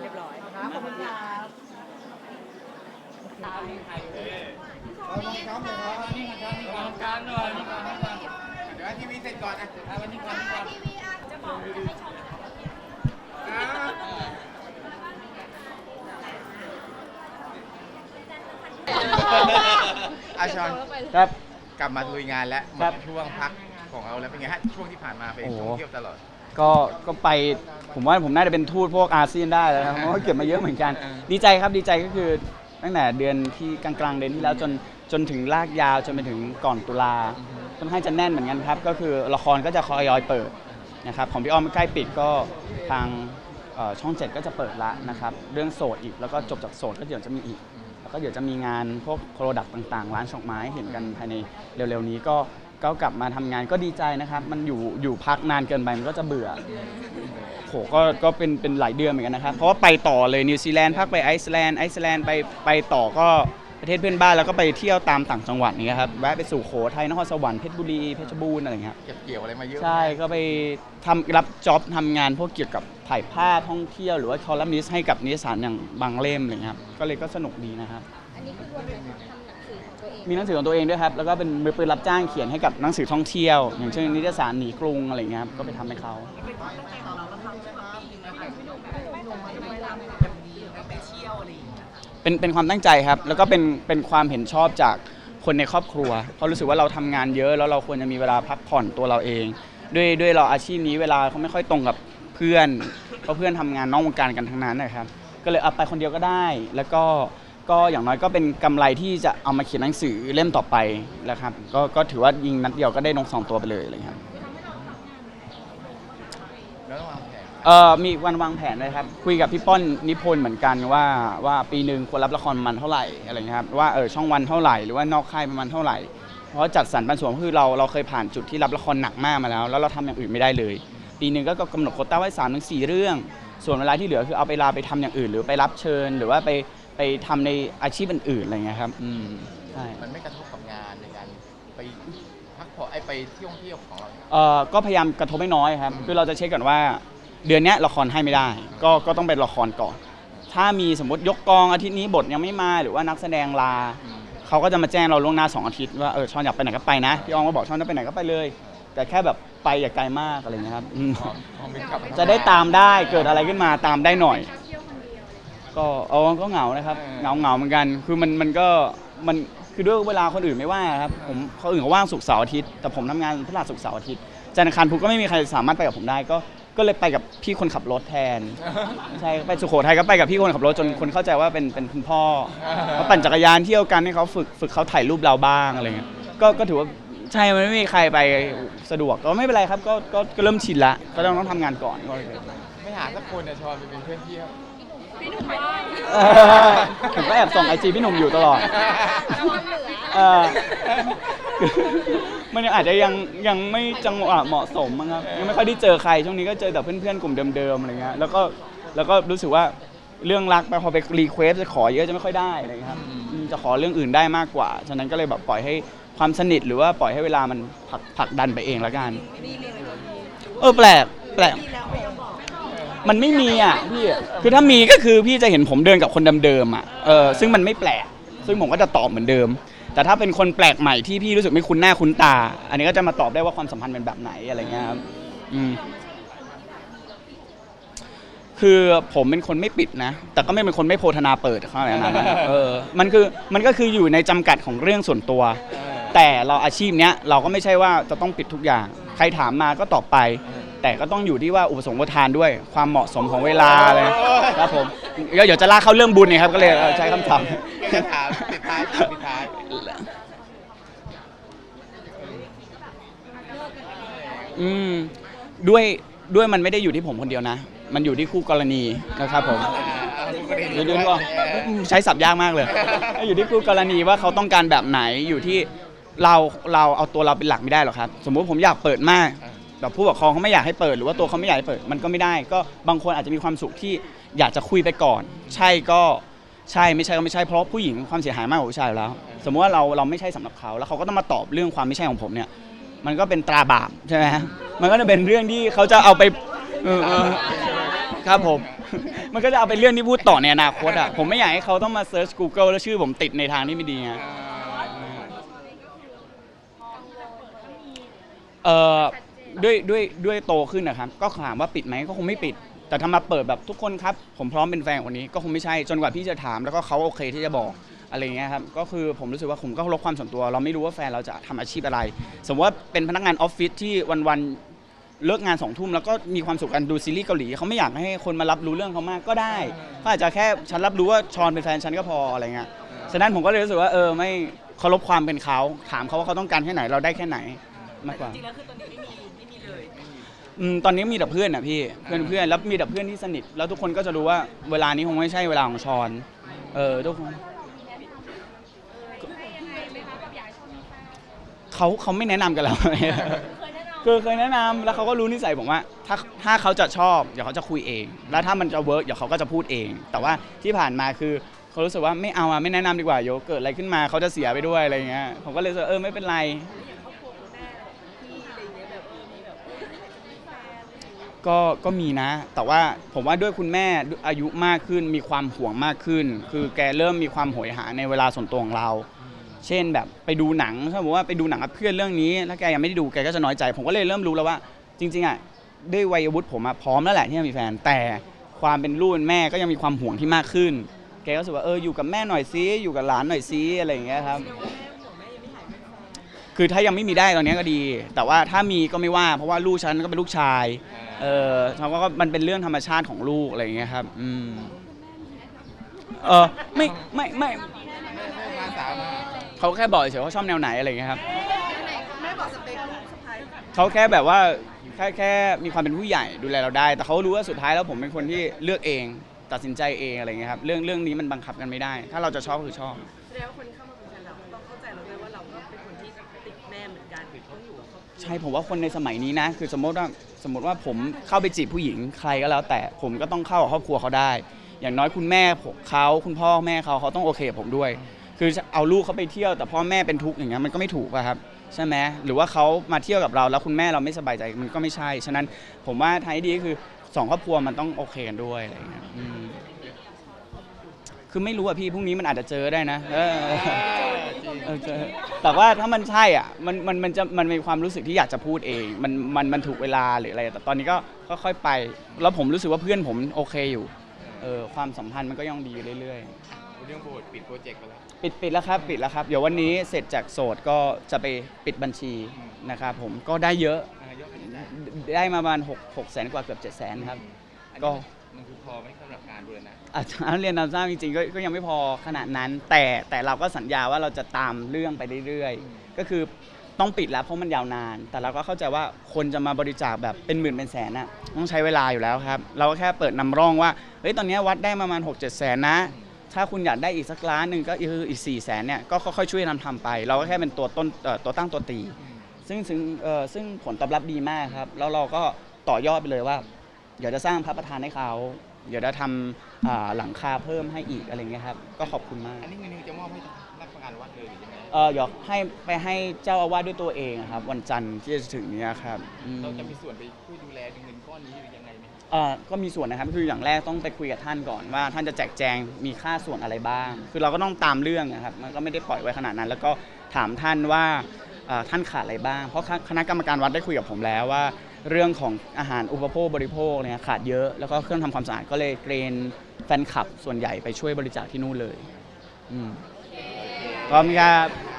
เรียบร้อยครับขอบคุณครับเอาน้องครับเลยครับกลางหน่อยเดี๋ยวให้ทีวีเสร็จก่อนนะเอาวันนี้ก่อนนี่ก่อนทีวีอะจะบอกจะให้ชมอ่าอาชอนครับกลับมาลุยงานแล้วหมครัดบช่วงพักของเราแล้วเป็นไงฮะช่วงที่ผ่านมาเป็นโอ้โหช่วงเที่ยวตลอด ก็ก็ไปผมว่าผมน่าจะเป็นทูตพวกอาเซียนได้แล้วครับเพราะว่าเก็บมาเยอะเหมือนกันอ่าดีใจครับดีใจก็คือตั้งแต่เดือนที่กลางๆเดือนที่แล้วจนจนถึงลากยาวจนไปถึงก่อนตุลาค่อนข้างจะแน่นเหมือนกันครับ ก็คือละครก็จะคอยอยเปิดนะครับของพี่อ้อมใกล้ปิดก็ทางเอ่อช่องเจ็ดก็จะเปิดละนะครับเรื่องโสดอีกแล้วก็จบจากโสดก็เดี๋ยวจะมีอีก แล้วก็เดี๋ยวจะมีงานพวกโปรดักต์ต่างๆ ร้านช็อกไม้เห็นกันภายในเร็วๆนี้ก็ ก็กลับมาทำงานก็ดีใจนะครับ มันอยู่อยู่พักนานเกินไปมันก็จะเบื่อโหก็ก็เป็นเป็นหลายเดือนเหมือนกันนะครับ เพราะว่าไปต่อเลยนิวซีแลนด์พักไปไอซ์แลนด์ไอซ์แลนด์ไปไปต่อก็ประเทศเพื่อนบ้านแล้วก็ไปเที่ยวตามต่างจังหวัดนี่ครับแวะไปสู่โขทัยนครสวรรค์เพชรบุรีเพชรบูรณ์อะไรอย่างเงี้ยครับเก็บเกี่ยวอะไรมาเยอะใช่ก็ไปทำรับจ็อบทำงานพวกเกี่ยวกับถ่ายภาพท่องเที่ยวหรือว่าคอลัมนิสต์ให้กับนิตยสารอย่างบางเล่มอะไรเงี้ยครับก็เลยก็สนุกดีนะครับ อันนี้คือรวมเลยทำ มีหนังสือของตัวเองด้วยครับ แล้วก็เป็นมือปืนรับจ้างเขียนให้กับหนังสือท่องเที่ยว อย่างเช่นนิตยสารหนีกรุงอะไรเงี้ยครับก็ไปทำให้เขาเป็นเป็นความตั้งใจครับ แล้วก็เป็นเป็นความเห็นชอบจากคนในครอบครัวเพราะรู้สึกว่าเราทำงานเยอะแล้วเราควรจะมีเวลาพักผ่อนตัวเราเอง ด้วยด้วยเราอาชีพนี้เวลาเขาไม่ค่อยตรงกับเพื่อนเพราะเพื่อนทำงานนอกวงการกันทั้งนั้นนะครับ ก็เลยเอาไปคนเดียวก็ได้แล้วก็ ก็อย่างน้อยก็เป็นกำไรที่จะเอามาเขียนหนังสือเล่มต่อไปแล้วครับก็ก็ถือว่ายิงนัดเดียวก็ได้นกสองตัวไปเลยอะไรอย่างเงี้ยครับแล้วต้องวางแผนเอ่อมีวันวางแผนเลยครับ คุยกับพี่ป้อนนิพนธ์เหมือนกันว่าว่าปีหนึ่งควรรับละครประมันเท่าไหร่อะไรเงี้ยครับว่าเออช่องวันเท่าไหร่หรือว่านอกค่ายประมาณเท่าไหร่ เพราะจัดสรรปันส่วนก็คือเราเราเคยผ่านจุดที่รับละครหนักมากมาแล้ว แล้วเราทำอย่างอื่นไม่ได้เลย ปีหนึ่งก็กำหนดโควต้าไว้สามถึงสี่เรื่อง ส่วนเวลาที่เหลือคือเอาไปลาไปทำอย่างอื่น หรือไปรับเชิญ หรือว่าไปไปทำในอาชีพอื่นๆอะไรเงี้ยครับอืมใช่มันไม่กระทบกับงานในการไปพักผ่อนไอไปเที่ยวเที่ยวของเราเอ่อก็พยายามกระทบไม่น้อยครับ คือเราจะเช็คก่อนว่า เดือนเนี้ยละครให้ไม่ได้ ก็ก็ต้องเป็นละครก่อน ถ้ามีสมมติยกกองอาทิตย์นี้บทยังไม่มาหรือว่านักแสดงลาเขาก็จะมาแจ้งเราล่วงหน้าสองอาทิตย์ว่าเออชอนอยากไปไหนก็ไปนะพี่อองก็บอกชอนจะไปไหนก็ไปเลย แต่แค่แบบไปอย่าไกลมากอะไรเงี้ยครับอืมพร้อมพร้อมบินกลับปทำงนจะได้ตามได้เกิดอะไรขึ้นมาตามได้หน่อยก็เอาก็เหงานะครับเออเหงาเหงาเหมือนกัน คือมันมันก็มันคือด้วยเวลาคนอื่นไม่ว่างครับผมเขาอื่นเขาว่างศุกร์เสาร์อาทิตย์แต่ผมทำงานพฤหัสศุกร์เสาร์อาทิตย์จันทร์อังคารพุธก็ไม่มีใครสามารถไปกับผมได้ก็ก็เลยไปกับพี่คนขับรถแทนไม่ใช่ไปสุโขทัยก็ไปกับพี่คนขับรถจนคนเข้าใจว่าเป็นเป็นคุณพ่อเขาปั่นจักรยานเที่ยวกันให้เขาฝึกฝึกเขาถ่ายรูปเราบ้างอะไรเงี้ยก็ก็ถือว่า ใช่มันไม่มีใครไปสะดวกก็ไม่เป็นไรครับก็ก็ก็เริ่มชินละก็ต้องต้องทำงานก่อนก็เลยไม่หาสักคนเนี่ยชอนไปเป็นเพื่อนเที่ยว พี่หนุ่มว่างเออผมก็แอบส่องไอจีพี่หนุ่มอยู่ตลอด ระวังเหลือเออมันยังอาจจะยังยังไม่จังหวะเหมาะสมมั้งครับยังไม่ค่อยได้เจอใครช่วงนี้ก็เจอแต่เพื่อนๆกลุ่มเดิมๆอะไรเงี้ยแล้วก็แล้วก็รู้สึกว่าเรื่องรักไปพอไปรีเควสจะขอเยอะจะไม่ค่อยได้อะไรเงี้ยครับอืมจะขอเรื่องอื่นได้มากกว่า ฉะนั้นก็เลยแบบปล่อยให้ ความสนิทหรือว่าปล่อยให้เวลามันผลักผลักดันไปเองแล้วกัน เออแปลกแปลก มันไม่มีอะพี่อะคือถ้ามีก็คือพี่จะเห็นผมเดินกับคนเดิมๆอะเออซึ่งมันไม่แปลก ซึ่งผมก็จะตอบเหมือนเดิม แต่ถ้าเป็นคนแปลกใหม่ที่พี่รู้สึกไม่คุ้นหน้าคุ้นตา อันนี้ก็จะมาตอบได้ว่าความสัมพันธ์เป็นแบบไหนอะไรเงี้ยครับอืมคือผมเป็นคนไม่ปิดนะ แต่ก็ไม่เป็นคนไม่โพธนาเปิดเขาอะไรนั้นนะเออมันคือมันก็คืออยู่ในจำกัดของเรื่องส่วนตัว แต่เราอาชีพเนี้ยเราก็ไม่ใช่ว่าจะต้องปิดทุกอย่าง ใครถามมาก็ตอบไป แต่ก็ต้องอยู่ที่ว่าอุปสงค์อุปทานด้วยความเหมาะสมของเวลาเลยครับผมเดี๋ยวเดี๋ยวจะลากเข้าเรื่องบุญเนี่ยครับก็เลยเออใช้คำถามจะถามปิดท้ายถามปิดท้ายอืมด้วยด้วยมันไม่ได้อยู่ที่ผมคนเดียวนะ มันอยู่ที่คู่กรณีนะครับผมเดี๋ยวเดี๋ยวก่อนใช้ศัพท์ยากมากเลย อยู่ที่คู่กรณีว่าเขาต้องการแบบไหนอยู่ที่ เราเราเอาตัวเราเป็นหลักไม่ได้หรอกครับ สมมุติผมอยากเปิดมากแต่ผู้ปกครองเขาไม่อยากให้เปิดหรือว่าตัวเขาไม่อยากให้เปิดมันก็ไม่ได้ ก็บางคนอาจจะมีความสุขที่อยากจะคุยไปก่อน ใช่ก็ใช่ไม่ใช่ก็ไม่ใช่เพราะผู้หญิงความเสียหายมากกว่าผู้ชายอยู่แล้ว สมมติว่าเราเราไม่ใช่สำหรับเขา แล้วเขาก็ต้องมาตอบเรื่องความไม่ใช่ของผมเนี่ย มันก็เป็นตราบาปใช่ไหมฮะมันก็จะเป็นเรื่องที่เขาจะเอาไปเออเออครับผม มันก็จะเอาเป็นเรื่องที่พูดต่อในอนาคตอะผมไม่อยากให้เขาต้องมาเซิร์ช Google แล้วชื่อผมติดในทางที่ไม่ดีไง เอ่อด้วยด้วยด้วยโตขึ้นนะครับ ก็ถามว่าปิดไหมก็คงไม่ปิด แต่ถ้ามาเปิดแบบทุกคนครับ ผมพร้อมเป็นแฟนคนนี้ก็คงไม่ใช่จนกว่าพี่จะถามแล้วก็เขาโอเคที่จะบอกอะไรเงี้ยครับก็คือผมรู้สึกว่าผมก็เคารพความส่วนตัว เราไม่รู้ว่าแฟนเราจะทำอาชีพอะไร สมมติว่าเป็นพนักงานออฟฟิศที่วันๆเลิกงานสองทุ่มแล้วก็มีความสุขกันดูซีรีส์เกาหลีเขาไม่อยากให้คนมารับรู้เรื่องเขามากก็ได้เขาอาจจะแค่ฉันรับรู้ว่าชอนเป็นแฟนฉันก็พออะไรเงี้ยฉะนั้นผมก็เลยรู้สึกว่าเออไม่เคารพความเป็นเขาถามเขาว่าเขาต้องการแค่ไหนเราได้แค่ไหน มากกว่า จริงๆแล้วคือตอนนี้ไม่มีไม่มีเลยอืมตอนนี้มีแต่เพื่อนอะพี่เพื่อนเพื่อนแล้วมีแต่เพื่อนที่สนิท แล้วทุกคนก็จะรู้ว่าเวลานี้คงไม่ใช่เวลาของชอน เออทุกคนเขาเขาไม่แนะนำกันแล้วคือเคยแนะนำแล้วเขาก็รู้นิสัยผมว่า ถ้าถ้าเขาจะชอบเดี๋ยวเขาจะคุยเอง แล้วถ้ามันจะเวิร์กเดี๋ยวเขาก็จะพูดเอง แต่ว่าที่ผ่านมาคือเขารู้สึกว่าไม่เอาอะไม่แนะนำดีกว่าเดี๋ยวเกิดอะไรขึ้นมาเขาจะเสียไปด้วยอะไรอย่างเงี้ยผมก็เลยรู้สึกว่าเออไม่เป็นไร ก็ก็มีนะ แต่ว่าผมว่าด้วยคุณแม่อายุมากขึ้นมีความห่วงมากขึ้น คือแกเริ่มมีความโหยหาในเวลาส่วนตัวของเรา เช่นแบบไปดูหนังถ้าบอกว่าไปดูหนังกับเพื่อนเรื่องนี้ แล้วแกยังไม่ได้ดูแกก็จะน้อยใจ ผมก็เลยเริ่มรู้แล้วว่า จริงๆอะด้วยวัยวุฒิผมอะพร้อมแล้วแหละที่จะมีแฟน แต่ความเป็นลูกเป็นแม่ก็ยังมีความห่วงที่มากขึ้น แกก็รู้สึกว่าเอออยู่กับแม่หน่อยซิอยู่กับหลานหน่อยซิอะไรอย่างเงี้ยครับ คือถ้ายังไม่มีได้ตอนนี้ก็ดี แต่ว่าถ้ามีก็ไม่ว่า เพราะว่าลูกฉันก็เป็นลูกชาย เออเขาก็มันเป็นเรื่องธรรมชาติของลูกอะไรอย่างเงี้ยครับอืมเออไม่ไม่ไม่งานสาวมาเขาแค่บอกเฉยๆว่าชอบแนวไหนอะไรอย่างเงี้ยครับ แม่บอกสเปคลูกสะพ้ายเขาแค่แบบว่าแค่แค่มีความเป็นผู้ใหญ่ดูแลเราได้ แต่เขารู้ว่าสุดท้ายแล้วผมเป็นคนที่เลือกเอง ตัดสินใจเองอะไรอย่างเงี้ยครับเรื่องเรื่องนี้มันบังคับกันไม่ได้ ถ้าเราจะชอบก็คือชอบ แสดงว่าคนที่เข้ามาเป็นแฟนเราต้องเข้าใจเราด้วยว่าเราก็เป็นคนที่ติดแม่เหมือนกันต้องอยู่กับครอบครัว ใช่ผมว่าคนในสมัยนี้นะ คือสมมติว่าสมมติว่าผมเข้าไปจีบผู้หญิงใครก็แล้ว แต่ผมก็ต้องเข้ากับครอบครัวเขาได้ อย่างน้อยคุณแม่ผมเขาคุณพ่อแม่เขาเขาต้องโอเคกับผมด้วย คือเอาลูกเขาไปเที่ยวแต่พ่อแม่เป็นทุกข์อย่างเงี้ยมันก็ไม่ถูกอะครับใช่ไหมหรือว่าเขามาเที่ยวกับเราแล้วคุณแม่เราไม่สบายใจมันก็ไม่ใช่ ฉะนั้นผมว่าทางที่ดีก็คือสองครอบครัวมันต้องโอเคกันด้วยอะไรอย่างเงี้ยอืมคือไม่รู้อะพี่พรุ่งนี้มันอาจจะเจอได้นะเออ เออเจอแต่ว่าถ้ามันใช่อะมันมันมันจะมันมีความรู้สึกที่อยากจะพูดเอง มันมันมันถูกเวลาหรืออะไร แต่ตอนนี้ก็ค่อยๆไป แล้วผมรู้สึกว่าเพื่อนผมโอเคอยู่เออความสัมพันธ์มันก็ยังดีอยู่เรื่อยเรื่องโบสถ์ปิดโปรเจกต์ไปแล้ว ๆ ปิดปิดแล้วครับปิดแล้วครับ เดี๋ยววันนี้เสร็จจากโสดก็จะไปปิดบัญชีนะครับผมก็ได้เยอะ อ่ายอดขนาดนั้นได้มาประมาณ6 6แสนกว่าเกือบ7แสนครับอัน ก็นี้มันคือพอไหมสำหรับงานด้วยนะอาจารย์เรียนนำซ้ำจริงๆก็ก็ยังไม่พอขนาดนั้น แต่แต่เราก็สัญญาว่าเราจะตามเรื่องไปเรื่อยๆ ก็คือต้องปิดแล้วเพราะมันยาวนาน แต่เราก็เข้าใจว่าคนจะมาบริจาคแบบเป็นหมื่นเป็นแสนน่ะต้องใช้เวลาอยู่แล้วครับ เราก็แค่เปิดนำร่องว่าเฮ้ยตอนนี้วัดได้ประมาณ 6 7 แสนนะ ถ้าคุณอยากได้อีกสักล้านหนึ่งก็คืออีก4ี่แสนเนี่ยก็ค่อยๆช่วยทำทำไป เราก็แค่เป็นตัวต้นเอ่อตัวตั้งตัวตี ซึ่งซึ่งเอ่อซึ่งผลตอบรับดีมากครับ แล้วเราก็ต่อยอดไปเลยว่า เดี๋ยวจะสร้างพระประธานให้เขา เดี๋ยวจะทำอ่าหลังคาเพิ่มให้อีกอะไรเงี้ยครับ ก็ขอบคุณมากอันนี้เงินนี้จะมอบให้นักงานวัดเลยหรือยังไงเออเดี๋ยวให้ไปให้เจ้าอาวาสด้วยตัวเองอะครับ วันจันทร์ที่จะถึงเนี้ยครับอืม เราจะมีส่วนไปช่วยดูแลเงินก้อนนี้หรือยังไงไหมเอ่อก็มีส่วนนะครับคืออย่างแรกต้องไปคุยกับท่านก่อนว่าท่านจะแจกแจงมีค่าส่วนอะไรบ้าง คือเราก็ต้องตามเรื่องนะครับมันก็ไม่ได้ปล่อยไว้ขนาดนั้น แล้วก็ถามท่านว่าเอ่อท่านขาดอะไรบ้าง เพราะคณะกรรมการวัดได้คุยกับผมแล้วว่า เรื่องของอาหารอุปโภคบริโภคเนี่ยขาดเยอะแล้วก็เครื่องทำความสะอาดก็เลยเกรนแฟนคลับส่วนใหญ่ไปช่วยบริจาคที่นู่นเลย อืมพร้อมครับ